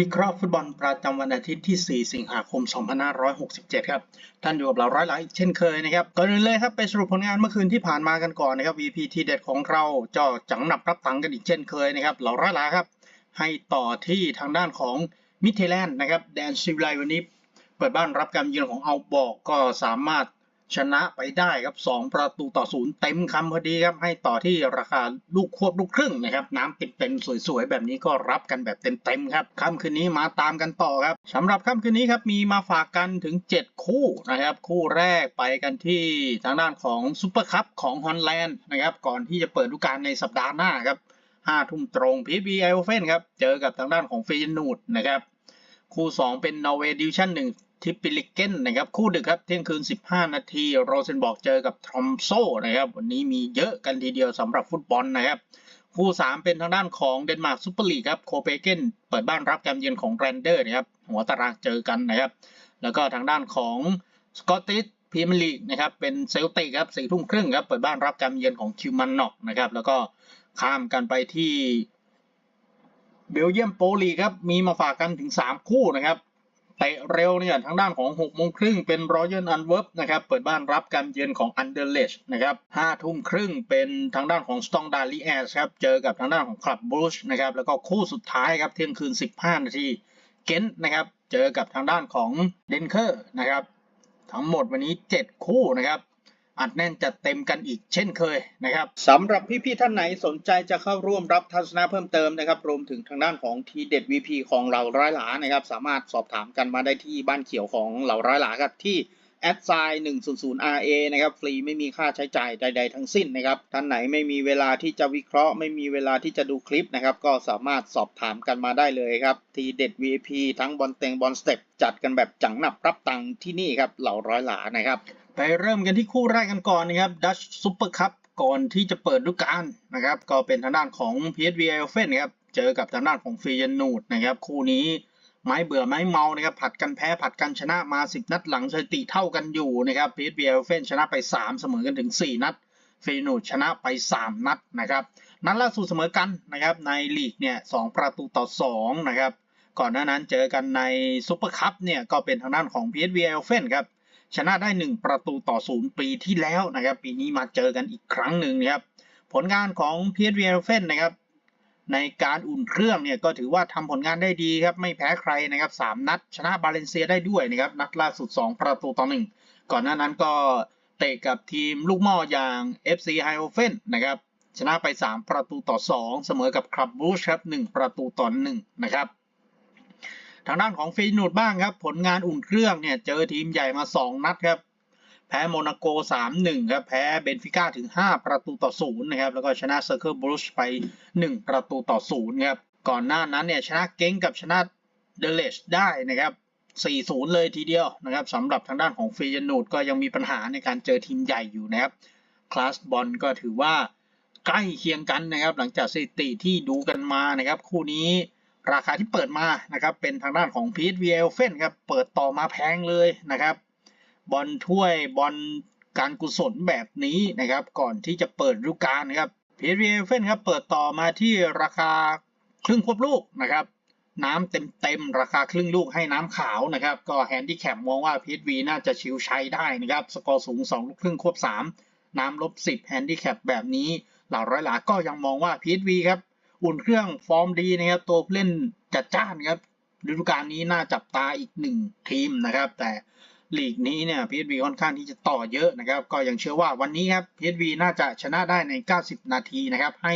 วิเคราะห์ฟุตบอลประจำวันอาทิตย์ที่ 4 สิงหาคม 2567 ครับ ท่านอยู่กับเราร้อยหลายอีกเช่นเคยนะครับ ก่อนอื่นเลยครับ ไปสรุปผลงานเมื่อคืนที่ผ่านมากันก่อนนะครับ VP ทีเด็ดของเราเจะจังหนับรับตังกันอีกเช่นเคยนะครับ เราร้อยหลายครับ ให้ต่อที่ทางด้านของมิเทแลนด์นะครับ แดนซิวไลวันนี้ เปิดบ้านรับการเยือนของเอาบอกก็สามารถ ชนะไปได้ครับ 2 ประตูต่อศูนย์เต็มคำพอดีครับ ให้ต่อที่ราคาลูกควบลูกครึ่งนะครับน้ำเต็มๆสวยๆ แบบนี้ก็รับกันแบบเต็มๆครับค่ำคืนนี้มาตามกันต่อครับสำหรับค่ำคืนนี้ครับมีมาฝากกันถึง 7 คู่นะครับ คู่แรกไปกันที่ทางด้านของซุปเปอร์คัพของฮอลแลนด์นะครับก่อนที่จะเปิดฤดูกาลในสัปดาห์หน้าครับห้าทุ่มตรงพีบีไอโอเฟนครับเจอกับทางด้านของเฟยนูดนะครับคู่ 2 เป็นนอร์เวย์ดิวชั่น1 ทิปปิลิเกนนะครับคู่ดึกครับเที่ยงคืน 15 นาทีโรเซนบอกเจอกับทรอมโซนะครับวันนี้มีเยอะกันทีเดียวสำหรับฟุตบอลนะครับคู่ 3 เป็นทางด้านของเดนมาร์กซูเปอร์ลีกครับโคเปเกนเปิดบ้านรับการเยือนของแรนเดอร์นะครับหัวตารางเจอกันนะครับแล้วก็ทางด้านของสกอตติชพรีเมียร์ลีกนะครับเป็นเซลติกครับสี่ทุ่มครึ่งครับเปิดบ้านรับการเยือนของคิวมันน็อกนะครับแล้วก็ข้ามกันไปที่เบลเยียมโปลีครับมีมาฝากกันถึง 3 คู่นะครับ เตะเร็วเนี่ยทางด้านของ6โมงครึ่งเป็นรอยัลอันเวิร์บนะครับเปิดบ้านรับการเยือนของอันเดอร์เลชนะครับห้าทุ่มครึ่งเป็นทางด้านของสตองดาลีแอสครับเจอกับทางด้านของคลับบรูชนะครับแล้วก็คู่สุดท้ายครับเที่ยงคืน 15 นาทีเกนนะครับเจอกับทางด้านของเดนเคอร์นะครับทั้งหมดวันนี้ 7 คู่นะครับ อัดแน่นจัดเต็มกันอีกเช่นเคยนะครับสำหรับพี่ๆท่านไหนสนใจจะเข้าร่วมรับทัศนะเพิ่มเติมนะครับรวมถึงทางด้านของทีเด็ด VP ของเหล่าร้อยหลานะครับสามารถสอบถามกันมาได้ที่บ้านเขียวของเหล่าร้อยหลาครับที่แอดไซน์100 RA นะครับฟรีไม่มีค่าใช้จ่ายใด ๆ ทั้งสิ้นนะครับท่านไหนไม่มีเวลาที่จะวิเคราะห์ ไม่มีเวลาที่จะดูคลิปนะครับก็สามารถสอบถามกันมาได้เลยครับทีเด็ด VIP ทั้งบอลเต็งบอลสเต็ปจัดกันแบบจังหนับรับตังค์ที่นี่ครับเหล่าร้อยหลานะครับ ไปเริ่มกันที่คู่แรกกันก่อนนะครับดัชซุปเปอร์คัพก่อนที่จะเปิดฤดูกาลนะครับ ก็เป็นทางด้านของ PSV e i เฟนครับ เจอกับทางด้านของฟียนูดนะครับ คู่นี้ไม้เบื่อไม้เมานะครับผัดกันแพ้ผัดกันชนะมา 10 นัดหลังสถิติเท่ากันอยู่นะครับ PSV e i เฟนชนะไป 3 เสมอกันถึง 4 นัดฟียนูดชนะไป 3 นัดนะครับ นัดล่าสุดเสมอกันนะครับในลีกเนี่ยสประตูต่อ 2 นะครับ ก่อนหน้านั้นเจอกันในซุปเปอร์คัพเนี่ยก็เป็นทางด้านของ PSV e i เฟนครับ ชนะได้ 1 ประตูต่อศูนย์ปีที่แล้วนะครับปีนี้มาเจอกันอีกครั้งหนึ่งนะครับผลงานของ p s v e f e n นนะครับในการอุ่นเครื่องเนี่ยก็ถือว่าทำผลงานได้ดีครับไม่แพ้ใครนะครับ3นัด ชนะบาเลนเซียได้ด้วยนะครับนัดล่าสุด 2 ประตูต่อ 1 ก่อนหน้านั้นก็เตะกับทีมลูกหม้ออย่าง FC h i o f e n นะครับชนะไป 3 ประตูต่อ 2 เสมอกับคลับบูชครับ1ประตูต่อ1นะครับ ทางด้านของฟีนูดบ้างครับ ผลงานอุ่นเครื่องเนี่ยเจอทีมใหญ่มา 2 นัดครับ แพ้โมนาโก 3-1 ครับ แพ้เบนฟิก้าถึง 5 ประตูต่อ0นะครับ แล้วก็ชนะเซอร์เคิลบรูชไป 1 ประตูต่อ0ครับ ก่อนหน้านั้นเนี่ยชนะเก้งกับชนะเดเลชได้นะครับ4-0 เลยทีเดียวนะครับสำหรับทางด้านของฟีนูดก็ยังมีปัญหาในการเจอทีมใหญ่อยู่นะครับ คลาสบอลก็ถือว่าใกล้เคียงกันนะครับ หลังจากสถิติที่ดูกันมานะครับ คู่นี้ ราคาที่เปิดมานะครับเป็นทางด้านของ PSV e l f e n ครับเปิดต่อมาแพงเลยนะครับบอลถ้วยบอลการกุศลแบบนี้นะครับก่อนที่จะเปิดฤดูกาลนะครับ PSV e l f e n ครับเปิดต่อมาที่ราคาครึ่งควบลูกนะครับน้ำเต็มๆ ราคาครึ่งลูกให้น้ำขาวนะครับ ก็แฮนดี้แคปมองว่า PSV น่าจะชิวใช้ได้นะครับ สกอร์สูง 2 ลูกครึ่งควบ 3 น้ำลบ 10 แฮนดี้แคปแบบนี้ เหล่าร้อยหลาก็ยังมองว่า PSV ครับ อุ่นเครื่องฟอร์มดีนะครับ ตัวเล่นจัดจ้านครับฤดูกาลนี้น่าจับตาอีกหนึ่งทีมนะครับ แต่ลีกนี้เนี่ย PSV ค่อนข้างที่จะต่อเยอะนะครับ ก็ยังเชื่อว่าวันนี้ครับ PSV น่าจะชนะได้ใน 90 นาทีนะครับ ให้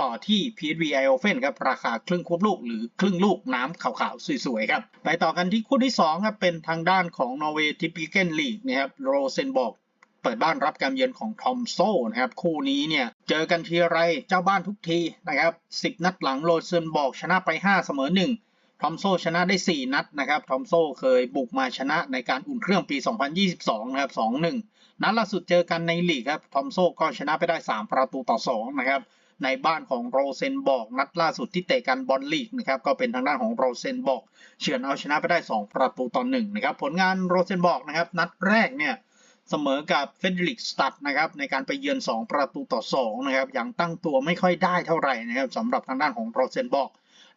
ต่อที่ PSV i o f e n ครับราคาครึ่งควบลูกหรือครึ่งลูกน้ำขาวๆ สวยๆครับไปต่อกันที่คู่ที่2ครับเป็นทางด้านของนอร์เวย์ทิปิเกนลีกนะครับโรเซนบอก เปิดบ้านรับการเยือนของทอมโซนะครับคู่นี้เนี่ยเจอกันทีไรเจ้าบ้านทุกทีนะครับ10 นัดหลังโรเซนบอกชนะไป 5 เสมอ 1 ทอมโซชนะได้ 4 นัดนะครับทอมโซเคยบุกมาชนะในการอุ่นเครื่องปี 2022 นะครับ 2-1 นัดล่าสุดเจอกันในลีกครับทอมโซก็ชนะไปได้ 3 ประตูต่อ 2 นะครับในบ้านของโรเซนบอกนัดล่าสุดที่เตะกันบอลลีกนะครับก็เป็นทางด้านของโรเซนบอกเฉือนเอาชนะไปได้ 2 ประตูต่อ1นะครับผลงานโรเซนบอกนะครับนัดแรกเนี่ย เสมอกับเฟเดริกสตัดนะครับในการไปเยือน 2 ประตูต่อ2นะครับยังตั้งตัวไม่ค่อยได้เท่าไหร่นะครับสำหรับทางด้านของโรเซนบอก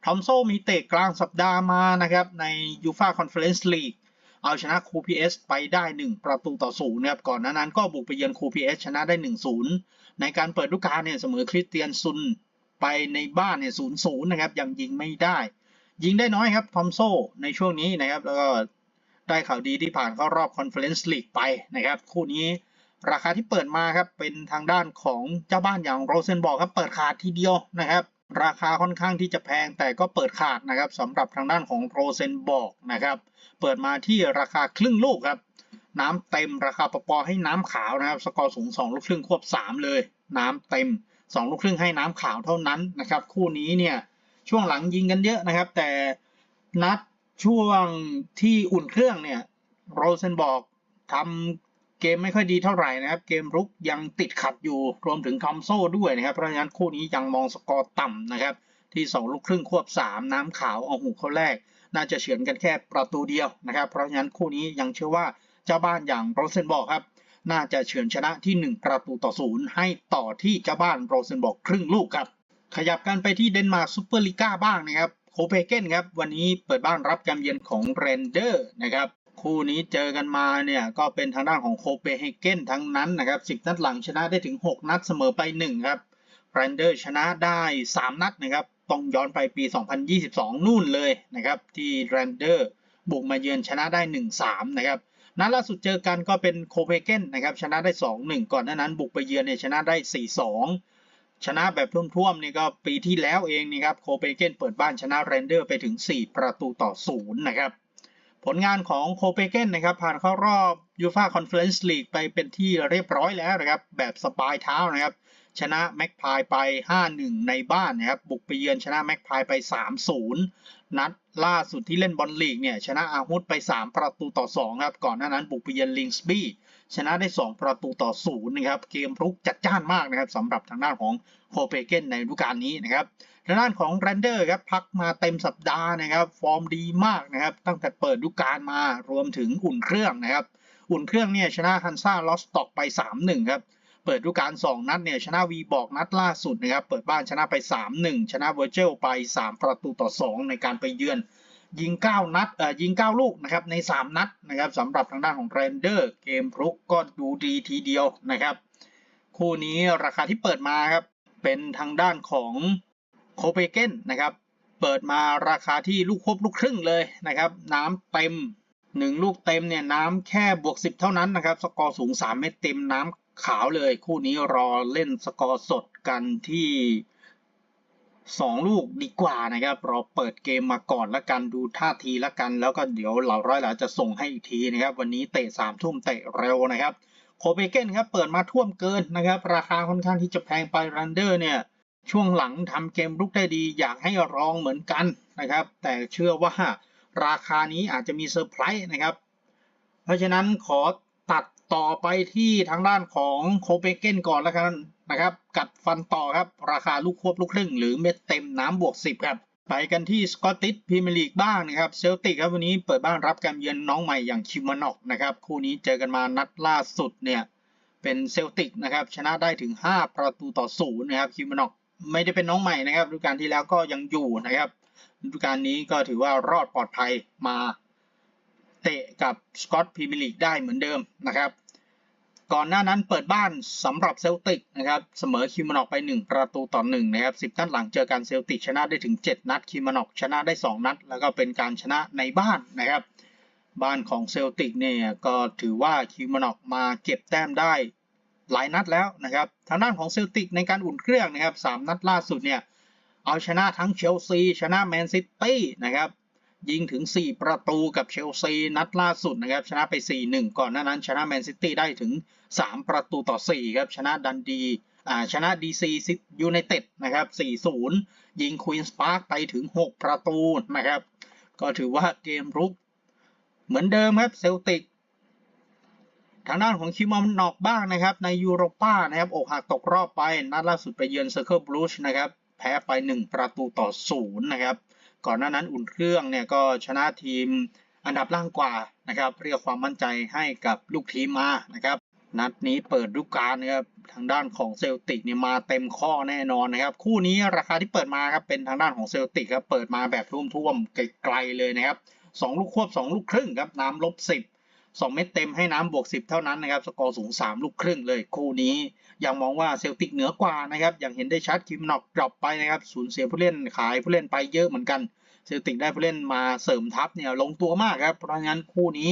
ทอมโซมีเตะกลางสัปดาห์มานะครับในยูฟาคอนเฟอเรนซ์ลีกเอาชนะคู PS ไปได้ 1 ประตูต่อศูนย์นะครับก่อนหน้านั้นก็บุกไปเยือนคู PS ชนะได้ 1-0 ในการเปิดฤดูกาลเนี่ยเสมอคริสเตียนซุนไปในบ้านเนี่ย0-0นะครับยังยิงไม่ได้ ยิงได้น้อยครับทอมโซในช่วงนี้นะครับแล้วก็ ได้ข่าวดีที่ผ่านเข้ารอบคอนเฟอเรนซ์ลีกไปนะครับ คู่นี้ราคาที่เปิดมาครับเป็นทางด้านของเจ้าบ้านอย่างโรเซนบอกครับเปิดขาดทีเดียวนะครับ ราคาค่อนข้างที่จะแพงแต่ก็เปิดขาดนะครับสำหรับทางด้านของโรเซนบอกนะครับเปิดมาที่ราคาครึ่งลูกครับน้ำเต็มราคาปปอให้น้ำขาวนะครับ สกอร์สูง 2 ลูกครึ่งควบ 3 เลย น้ำเต็ม 2 ลูกครึ่งให้น้ำขาวเท่านั้นนะครับ คู่นี้เนี่ยช่วงหลังยิงกันเยอะนะครับ แต่นัด ช่วงที่อุ่นเครื่องเนี่ยโรเซนบอกทำเกมไม่ค่อยดีเท่าไหร่นะครับ เกมรุกยังติดขัดอยู่รวมถึงทอมโซ่ด้วยนะครับ เพราะฉะนั้นคู่นี้ยังมองสกอร์ต่ำนะครับ ที่ 2 ลูกครึ่งควบ 3 น้ำขาวเอาหูเข้าแรก น่าจะเฉือนกันแค่ประตูเดียวนะครับ เพราะฉะนั้นคู่นี้ยังเชื่อว่าเจ้าบ้านอย่างโรเซนบอกครับ น่าจะเฉือนชนะที่ 1 ประตูต่อศูนย์ให้ต่อที่เจ้าบ้านโรเซนบอกครึ่งลูกครับขยับกันไปที่เดนมาร์กซูเปอร์ลีกาบ้างนะครับ โคเปเกนครับวันนี้เปิดบ้านรับการเยือนของเรนเดอร์นะครับคู่นี้เจอกันมาเนี่ยก็เป็นทางด้านของโคเปเฮเกนทั้งนั้นนะครับ10นัดหลังชนะได้ถึง 6 นัดเสมอไป 1 ครับเรนเดอร์ชนะได้ 3 นัดนะครับต้องย้อนไปปี 2022 นู่นเลยนะครับที่เรนเดอร์บุกมาเยือนชนะได้ 1-3 นะครับนัดล่าสุดเจอกันก็เป็นโคเปเกนนะครับชนะได้ 2-1 ก่อนหน้านั้นบุกไปเยือนเนี่ยชนะได้ 4-2 ชนะแบบท่วมๆนี่ก็ปีที่แล้วเองนี่ครับโคเปเกนเปิดบ้านชนะเรนเดอร์ไปถึง 4 ประตูต่อ0นะครับ ผลงานของโคเปเกนนะครับผ่านเข้ารอบยูฟาคอนเฟอเรนซ์ลีกไปเป็นที่เรียบร้อยแล้วนะครับ แบบสบายเท้านะครับ ชนะแม็กพายไป 5-1 ในบ้านนะครับ บุกไปเยือนชนะแม็กพายไป 3-0 นัดล่าสุดที่เล่นบอลลีกเนี่ยชนะอาฮุดไป 3 ประตูต่อ2ครับก่อนหน้านั้นบุกไปเยือนลิงส์บี้ ชนะได้ 2 ประตูต่อ0นะครับ เกมรุกจัดจ้านมากนะครับสำหรับทางด้านของโคเปเกนในฤดูกาลนี้นะครับทางด้านของแรนเดอร์ครับพักมาเต็มสัปดาห์นะครับ ฟอร์มดีมากนะครับ ตั้งแต่เปิดฤดูกาลมารวมถึงอุ่นเครื่องนะครับ อุ่นเครื่องเนี่ยชนะฮันซ่าลอสต็อกไป 3-1 ครับเปิดฤดูกาล2นัดเนี่ยชนะวีบอกนัดล่าสุดนะครับ เปิดบ้านชนะไป 3-1 ชนะเวอร์เจลไป 3 ประตูต่อ 2 ในการไปเยือน ยิง 9 นัดเอ่อยิง 9 ลูกนะครับใน 3 นัดนะครับสำหรับทางด้านของแรนเดอร์เกมรุกก็ดูดีทีเดียวนะครับ คู่นี้ราคาที่เปิดมาครับเป็นทางด้านของโคเปเกนนะครับเปิดมาราคาที่ลูกควบลูกครึ่งเลยนะครับ น้ำเต็ม 1 ลูกเต็มเนี่ยน้ำแค่บวก 10 เท่านั้นนะครับ สกอร์สูง 3 เม็ดเต็มน้ำขาวเลย คู่นี้รอเล่นสกอร์สดกันที่ 2 ลูกดีกว่านะครับ เรอเปิดเกมมาก่อนละกันดูท่าทีละกัน แล้วก็เดี๋ยวเหล่าร้อยหลาจะส่งให้อีกทีนะครับ วันนี้เตะ3ามทุ่มเตะเร็วนะครับ โคเปเกนครับเปิดมาท่วมเกินนะครับ ราคาค่อนข้างที่จะแพงไปรันเดอร์เนี่ยช่วงหลังทำเกมรุกได้ดีอยากให้รองเหมือนกันนะครับ แต่เชื่อว่าราคานี้อาจจะมีเซอร์ไพรส์นะครับ เพราะฉะนั้นขอตัดต่อไปที่ทางด้านของโคเปเกนก่อนแล้วกัน นะครับ กัดฟันต่อครับ ราคาลูกควบลูกครึ่ง หรือเม็ดเต็มน้ำบวก 10 ครับ ไปกันที่สกอตติชพรีเมียร์ลีกบ้างนะครับ เซลติกครับวันนี้เปิดบ้านรับการเยือนน้องใหม่อย่างคิมานอกนะครับ คู่นี้เจอกันมานัดล่าสุดเนี่ย เป็นเซลติกนะครับ ชนะได้ถึง 5 ประตูต่อศูนย์นะครับคิมานอกไม่ได้เป็นน้องใหม่นะครับฤดูกาลที่แล้วก็ยังอยู่นะครับฤดูกาลนี้ก็ถือว่ารอดปลอดภัยมาเตะกับสกอตพรีเมียร์ลีกได้เหมือนเดิมนะครับ ก่อนหน้านั้นเปิดบ้านสำหรับเซลติกนะครับเสมอคิวมานอกไป 1 ประตูต่อ1นะครับ 10 นัดหลังเจอกันเซลติกชนะได้ถึง 7 นัดคิวมานอกชนะได้ 2 นัด แล้วก็เป็นการชนะในบ้านนะครับ บ้านของเซลติกเนี่ยก็ถือว่าคิวมานอกมาเก็บแต้มได้หลายนัดแล้วนะครับทางด้านของเซลติกในการอุ่นเครื่องนะครับ 3 นัดล่าสุดเนี่ยเอาชนะทั้งเชลซีชนะแมนซิตี้นะครับ ยิงถึง 4 ประตูกับเชลซีนัดล่าสุดนะครับชนะไป 4-1 ก่อนหน้านั้น ชนะแมนซิตี้ได้ถึง 3 ประตูต่อ 4 ครับชนะดันดีอ่าชนะดีซียูไนเต็ดนะครับ 4-0 ยิงควีนส์พาร์คไปถึง 6 ประตูนะครับ ก็ถือว่าเกมรุก เหมือนเดิมครับเซลติกทางด้านของคิมอนนอกบ้างนะครับ ในยูโรป้านะครับอกหักตกรอบไป นัดล่าสุดไปเยือนเซอร์เคิลบลูชนะครับ แพ้ไป 1 ประตูต่อ 0 นะครับ ก่อนหน้านั้นอุ่นเครื่องเนี่ยก็ชนะทีมอันดับล่างกว่านะครับ เรียกความมั่นใจให้กับลูกทีมมานะครับนัดนี้เปิดฤดูกาลนะครับทางด้านของเซลติกเนี่ยมาเต็มข้อแน่นอนนะครับ คู่นี้ราคาที่เปิดมาครับเป็นทางด้านของเซลติกครับเปิดมาแบบท่วมๆไกลๆเลยนะครับสองลูกควบสองลูกครึ่งครับน้ำลบสิบสองเม็ดเต็มให้น้ำบวกสิบเท่านั้นนะครับสกอร์สูงสามลูกครึ่งเลยคู่นี้ยังมองว่าเซลติกเหนือกว่านะครับอย่างเห็นได้ชัดคิมนอกดรอปไปนะครับสูญเสียผู้เล่นขายผู้เล่นไปเยอะเหมือนกัน เซลติกได้ผู้เล่นมาเสริมทัพเนี่ยลงตัวมากครับ เพราะงั้นคู่นี้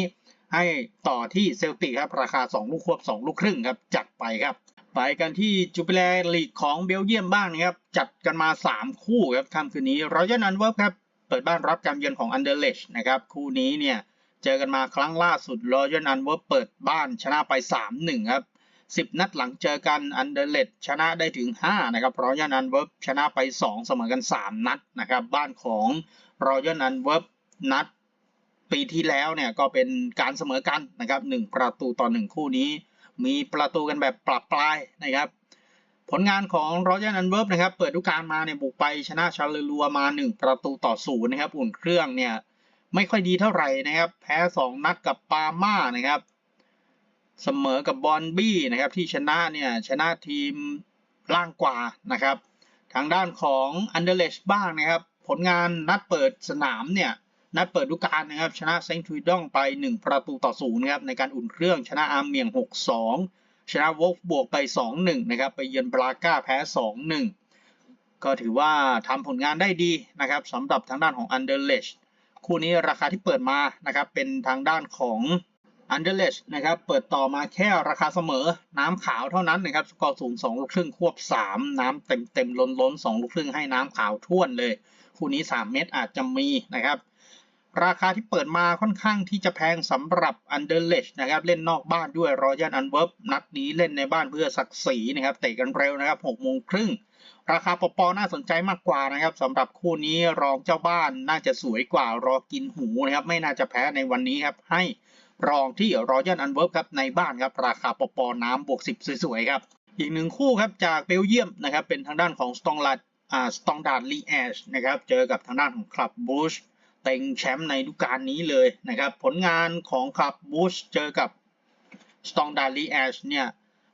ให้ต่อที่เซลติกครับ ราคา 2 ลูกควบ 2 ลูกครึ่งครับ จัดไปครับ ไปกันที่จูเปแลลีกของเบลเยียมบ้างนะครับ จัดกันมา 3 คู่ครับค่ำคืนนี้รอยัลนันเวิร์ฟครับ เปิดบ้านรับการเยือนของอันเดอร์เลชนะครับ คู่นี้เนี่ยเจอกันมาครั้งล่าสุดรอยัลนันเวิร์ฟเปิดบ้านชนะไป 3-1 ครับ10 นัดหลังเจอกันอันเดอร์เลชชนะได้ถึง 5 นะครับรอยัลนันเวิร์ฟชนะไป 2 เสมอกัน 3 นัดนะครับ บ้านของ รอยัลนันเวิร์ฟนัดปีที่แล้วเนี่ยก็เป็นการเสมอกันนะครับหนึ่งประตูต่อหนึ่งคู่นี้ มีประตูกันแบบปรับปลายนะครับ ผลงานของรอยัลนันเวิร์ฟนะครับ เปิดฤดูกาลมาเนี่ยบุกไปชนะชาเลลัวมา 1 ประตูต่อศูนย์นะครับอุ่นเครื่องเนี่ยไม่ค่อยดีเท่าไหร่นะครับ แพ้ 2 นัดกับปาม่านะครับ เสมอกับบอนบี้นะครับที่ชนะเนี่ยชนะทีมล่างกว่านะครับ ทางด้านของอันเดร์เลชบ้างนะครับ ผลงานนัดเปิดสนามเนี่ยนัดเปิดฤดูกาลนะครับ ชนะเซนต์ทรูดองไป 1 ประตูต่อศูนย์นะครับในการอุ่นเครื่องชนะอาร์เมียง 6-2 ชนะวอลฟบวกไป 2-1 นะครับ ไปเยือนบราก้าแพ้ 2-1 ก็ถือว่าทำผลงานได้ดีนะครับสำหรับทางด้านของอันเดอร์เลชคู่นี้ราคาที่เปิดมานะครับเป็นทางด้านของอันเดอร์เลชนะครับเปิดต่อมาแค่ราคาเสมอน้ำขาวเท่านั้นนะครับสกอร์ศูนย์สองลูกครึ่งควบ 3 น้ำเต็มเต็มล้นล้นสองลูกครึ่งให้น้ำขาวท่วนเลย คู่นี้ 3 เม็ดอาจจะมีนะครับ ราคาที่เปิดมาค่อนข้างที่จะแพงสำหรับอันเดอร์เลชนะครับ เล่นนอกบ้านด้วยรอยัลอันเวิร์บนัดนี้เล่นในบ้านเพื่อศักดิ์ศรีนะครับเตะกันเร็วนะครับ6โมงครึ่งราคาปอปอน่าสนใจมากกว่านะครับสำหรับคู่นี้รองเจ้าบ้านน่าจะสวยกว่ารอกินหูนะครับไม่น่าจะแพ้ในวันนี้ครับให้รองที่รอยัลอันเวิร์บครับในบ้านครับราคาปอปอน้ำบวก 10 สวยๆครับอีกหนึ่งคู่ครับจากเบลเยียมนะครับเป็นทางด้านของสตองลัด สตองดาร์ดลีแอชนะครับเจอกับทางด้านของคลับบูชเต็งแชมป์ในฤดูกาลนี้เลยนะครับ ผลงานของคลับบูชเจอกับสตองดาร์ลีแอชเนี่ย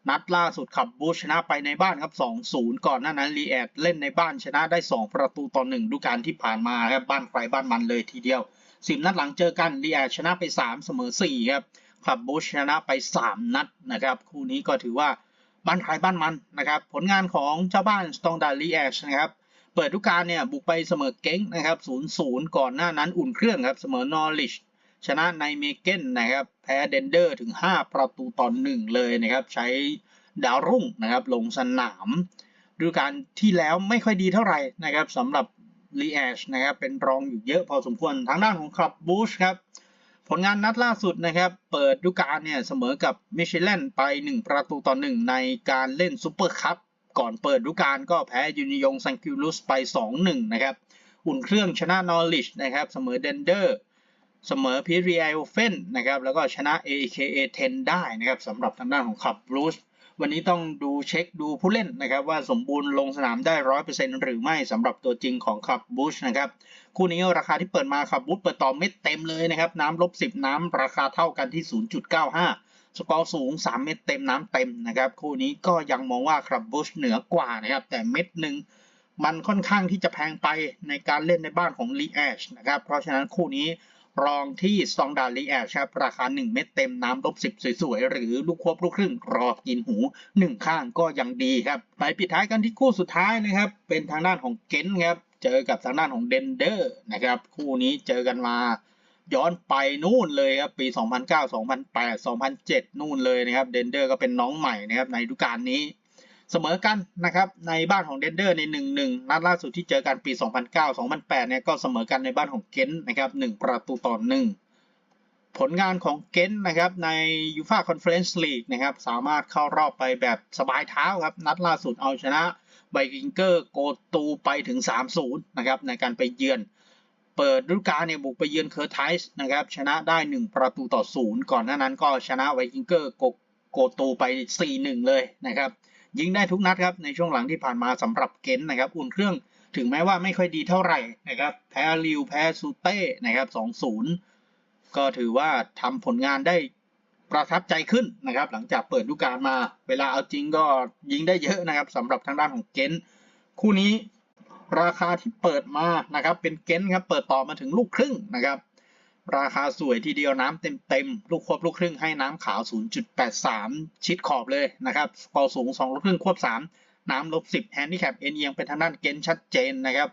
นัดล่าสุดขับบูชชนะไปในบ้านครับ 2-0 ก่อนหน้านั้นรีแอดเล่นในบ้านชนะได้ 2 ประตูต่อ1ฤดูกาลที่ผ่านมาครับบ้านใครบ้านมันเลยทีเดียว10นัดหลังเจอกันรีแอดชนะไป 3 เสมอ4ครับขับบูชชนะไป 3 นัดนะครับ คู่นี้ก็ถือว่า บ้านใครบ้านมันนะครับ ผลงานของเจ้าบ้านสตองดาร์ลีแอชนะครับ เปิดฤดูกาลเนี่ยบุกไปเสมอเก้งนะครับ0-0ก่อนหน้านั้นอุ่นเครื่องครับ เสมอนอริชชนะในเมเกนนะครับ แพ้เดนเดอร์ถึง 5 ประตูต่อ1เลยนะครับ ใช้ดาวรุ่งนะครับลงสนามดูกาลที่แล้วไม่ค่อยดีเท่าไหร่นะครับสำหรับลีแอชนะครับเป็นรองอยู่เยอะพอสมควรทางด้านของคลับบูชครับ ผลงานนัดล่าสุดนะครับ เปิดฤดูกาลเนี่ยเสมอกับมิชลันไป 1 ประตูต่อ 1 ในการเล่นซูเปอร์คัพก่อนเปิดฤดูกาลก็แพ้ยูนิยงซังคิวลุสไป 2-1 นะครับ อุ่นเครื่องชนะนอริชนะครับ เสมอเดนเดอร์เสมอพีรีไอโอเฟนนะครับ แล้วก็ชนะ AKA 10 ได้นะครับสำหรับทางด้านของคลับลูส วันนี้ต้องดูเช็คดูผู้เล่นนะครับว่าสมบูรณ์ลงสนามได้ร้อยเปอร์เซ็นต์หรือไม่สำหรับตัวจริงของคับบูชนะครับคู่นี้ราคาที่เปิดมาคับบูชเปิดต่อเม็ดเต็มเลยนะครับน้ำลบสิบน้ำราคาเท่ากันที่0.95สกอร์สูง 3 เม็ดเต็มน้ำเต็มนะครับคู่นี้ก็ยังมองว่าคลับบูชเหนือกว่านะครับแต่เม็ดหนึ่งมันค่อนข้างที่จะแพงไปในการเล่นในบ้านของลีแอชนะครับเพราะฉะนั้นคู่นี้ รองที่สตองดาร์ลีแอชครับราคา 1 เม็ดเต็มน้ำลบ10 สวยๆ หรือลูกควบลูกครึ่งรอกินหู 1 ข้างก็ยังดีครับ ไปปิดท้ายกันที่คู่สุดท้ายนะครับ เป็นทางด้านของเกนครับ เจอกับทางด้านของเดนเดอร์นะครับ คู่นี้เจอกันมาย้อนไปนู่นเลยครับ ปี 2009 2008 2007 นู่นเลยนะครับ เดนเดอร์ก็เป็นน้องใหม่นะครับในฤดูกาลนี้ เสมอกันนะครับในบ้านของเดนเดอร์ใน 1-1 นัดล่าสุดที่เจอกันปี 2009-2008 เนี่ยก็เสมอกันในบ้านของเกนต์นะครับ 1 ประตูต่อ 1 ผลงานของเกนต์นะครับในยูฟาคอนเฟอเรนซ์ลีกนะครับสามารถเข้ารอบไปแบบสบายเท้าครับ นัดล่าสุดเอาชนะไบกิงเกอร์โกตูไปถึง 3-0 นะครับในการไปเยือน เปิดฤดูกาลเนี่ยบุกไปเยือนเคอร์ไทส์นะครับชนะได้ 1 ประตูต่อ 0 ก่อนหน้านั้นก็ชนะไวกิงเกอร์โกโกตูไป 4-1 เลยนะครับ ยิงได้ทุกนัดครับในช่วงหลังที่ผ่านมาสำหรับเกนนะครับอุ่นเครื่องถึงแม้ว่าไม่ค่อยดีเท่าไหร่นะครับแพ้ลิวแพ้ซูเต้นะครับ2-0ก็ถือว่าทำผลงานได้ประทับใจขึ้นนะครับ หลังจากเปิดฤดูกาลมา เวลาเอาจริงก็ยิงได้เยอะนะครับสำหรับทางด้านของเกนคู่นี้ราคาที่เปิดมานะครับเป็นเกนครับเปิดต่อมาถึงลูกครึ่งนะครับ ราคาสวยทีเดียวน้ำเต็มๆ ลูกควบลูกครึ่งให้น้ำขาว 0.83 ชิดขอบเลยนะครับกอสูง 2 ลูกครึ่งควบ 3 น้ำลบ 10 แฮนดิแคปเอ็นเอียงเป็นทางด้านเกนชัดเจนนะครับ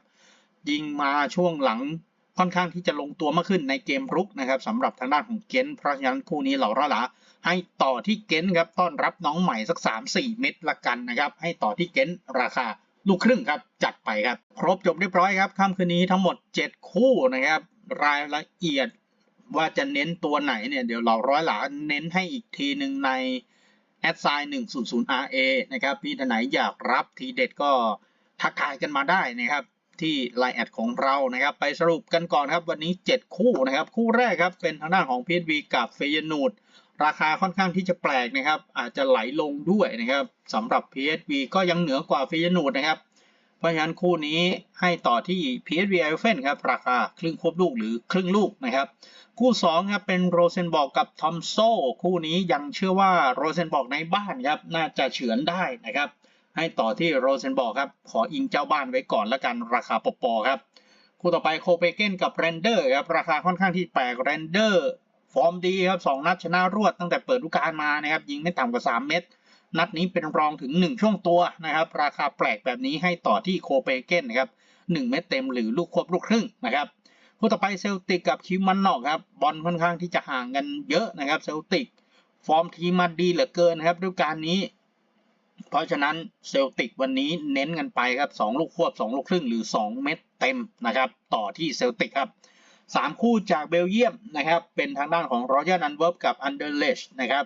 ยิงมาช่วงหลังค่อนข้างที่จะลงตัวมากขึ้นในเกมรุกนะครับสำหรับทางด้านของเกนเพราะฉะนั้นคู่นี้เหล่าระหลาให้ต่อที่เกนครับต้อนรับน้องใหม่สัก 3-4 เม็ดละกันนะครับ ให้ต่อที่เกนราคาลูกครึ่งครับ จัดไปครับ ครบจบเรียบร้อยครับค่ำคืนนี้ทั้งหมด 7 คู่นะครับ รายละเอียดว่าจะเน้นตัวไหนเนี่ย เดี๋ยวเราร้อยหลาเน้นให้อีกทีหนึ่งใน a d s i g n 100 RA นะครับ พี่ท่านไหนอยากรับทีเด็ดก็ทักทายกันมาได้นะครับ ที่ไลน์แอดของเรานะครับ ไปสรุปกันก่อนครับ วันนี้ 7 คู่นะครับ คู่แรกครับ เป็นทางด้านของ PSV กับเฟยนูดราคาค่อนข้างที่จะแปลกนะครับ อาจจะไหลลงด้วยนะครับสำหรับ PSV ก็ยังเหนือกว่าเฟยนูดนะครับ เพราะฉะนั้นคู่นี้ให้ต่อที่ PSV e l f e n ครับราคาครึ่งควบลูกหรือครึ่งลูกนะครับ คู่2ครับเป็นโรเซนบอกกับทอมโซคู่นี้ยังเชื่อว่าโรเซนบอกในบ้านครับน่าจะเฉือนได้นะครับ ให้ต่อที่โรเซนบอกครับขออิงเจ้าบ้านไว้ก่อนละกันราคาปปอครับคู่ต่อไปโคเปเกนกับเรนเดอร์ครับราคาค่อนข้างที่แปลกเรนเดอร์ฟอร์มดีครับสองนัดชนะรวดตั้งแต่เปิดฤดูกาลมานะครับยิงไม่ต่ำกว่า 3 เม็ด นัดนี้เป็นรองถึง 1 ช่วงตัวนะครับ ราคาแปลกแบบนี้ให้ต่อที่โคเปเกนนะครับ1เม็ดเต็มหรือลูกควบลูกครึ่งนะครับคู่ต่อไปเซลติกกับคิวมันนอกครับบอลค่อนข้างที่จะห่างกันเยอะนะครับเซลติกฟอร์มทีมมาดีเหลือเกินนะครับฤดูกาลนี้ เพราะฉะนั้นเซลติกวันนี้เน้นกันไปครับ 2 ลูกควบ 2 ลูกครึ่งหรือ 2 เม็ดเต็มนะครับต่อที่เซลติกครับ3คู่จากเบลเยียมนะครับเป็นทางด้านของรอยัลอันเวิร์บกับอันเดอร์เลชนะครับ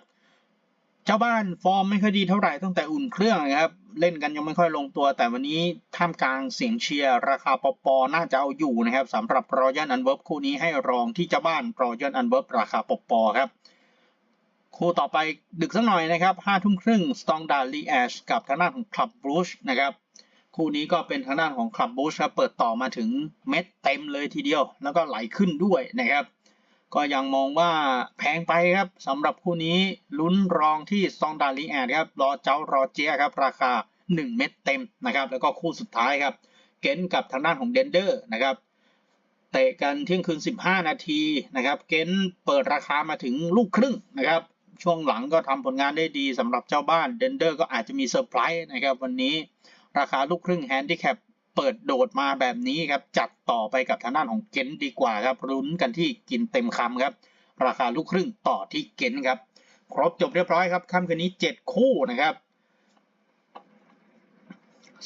เจ้าบ้านฟอร์มไม่ค่อยดีเท่าไหร่ตั้งแต่อุ่นเครื่องนะครับ เล่นกันยังไม่ค่อยลงตัว แต่วันนี้ท่ามกลางเสียงเชียร์ราคาปอปอน่าจะเอาอยู่นะครับสำหรับรอยัลอันเวิร์บคู่นี้ให้รองที่เจ้าบ้านรอยัลอันเวิร์บราคาปอปอครับคู่ต่อไปดึกสักหน่อยนะครับห้าทุ่มครึ่งสตองดาร์ลีแอชกับทางด้านของคลับบรูชนะครับคู่นี้ก็เป็นทางด้านของคลับบูชครับเปิดต่อมาถึงเม็ดเต็มเลยทีเดียว แล้วก็ไหลขึ้นด้วยนะครับ ก็ยังมองว่าแพงไปครับสำหรับคู่นี้ลุ้นรองที่ซองดาลีแอดครับรอเจ้ารอเจียครับราคา 1 เม็ดเต็มนะครับแล้วก็คู่สุดท้ายครับเกนกับทางด้านของเดนเดอร์นะครับเตะกันเที่ยงคืน 15 นาทีนะครับเกนเปิดราคามาถึงลูกครึ่งนะครับช่วงหลังก็ทำผลงานได้ดีสำหรับเจ้าบ้านเดนเดอร์ก็อาจจะมีเซอร์ไพรส์นะครับวันนี้ราคาลูกครึ่งแฮนดิแคป เปิดโดดมาแบบนี้ครับจัดต่อไปกับทางด้านของเกนดีกว่าครับลุ้นกันที่กินเต็มคำครับราคาลูกครึ่งต่อที่เกนครับครบจบเรียบร้อยครับค่ำคืนนี้ 7 คู่นะครับ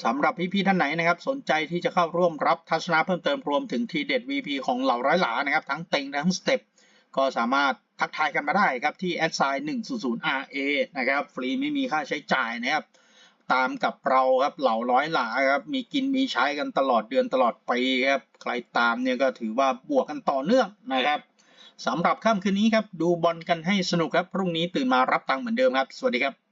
สำหรับพี่ๆท่านไหนนะครับ สนใจที่จะเข้าร่วมรับทัศนะเพิ่มเติมรวมถึงทีเด็ด VP ของเหล่าร้อยหลานะครับ ทั้งเต็งทั้งสเต็ปก็สามารถทักทายกันมาได้ครับที่ a d s i g n 100 RA นะครับ ฟรีไม่มีค่าใช้จ่ายนะครับ ตามกับเราครับเหล่าร้อยหลาครับมีกินมีใช้กันตลอดเดือนตลอดปีครับใครตามเนี่ยก็ถือว่าบวกกันต่อเนื่องนะครับสำหรับค่ำคืนนี้ครับดูบอลกันให้สนุกครับพรุ่งนี้ตื่นมารับตังค์เหมือนเดิมครับ สวัสดีครับ